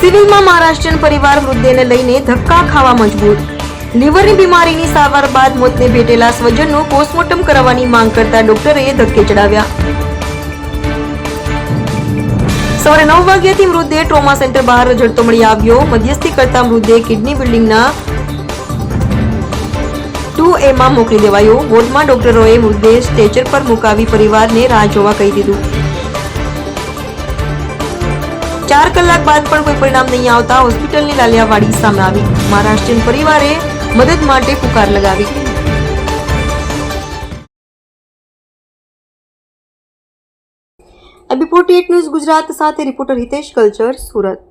સિવિલમાં મહારાષ્ટ્રીયન પરિવાર વૃદ્ધેને લઈને ધક્કા ખાવા મજબૂર. લીવરની બીમારીની સારવાર બાદ મોતને ભેટેલા સ્વજનનું પોસ્ટમોર્ટમ કરાવવાની માંગ કરતા ડોક્ટરે ધક્કે ચડાવ્યા. સવારે નવ વાગ્યાથી મૃતદેહ ટ્રોમા સેન્ટર બહાર રજડતો મળી આવ્યો. મધ્યસ્થી કરતા મૃતદેહ કિડની બિલ્ડિંગના ટુ એમાં મોકલી દેવાયો. વોર્ડમાં ડોક્ટરોએ મૃતદેહ સ્ટેચર પર મુકાવી પરિવારને રાહ જોવા કહી દીધું. ચાર કલાક બાદ પણ કોઈ પરિણામ નહીં આવતા હોસ્પિટલની લાલિયાવાડી સામે આવી. મહારાષ્ટ્રીયન પરિવારે મદદ માટે પુકાર લગાવી. એબી ન્યૂઝ ગુજરાત સાથે રિપોર્ટર હિતેશ કલ્ચર, સુરત.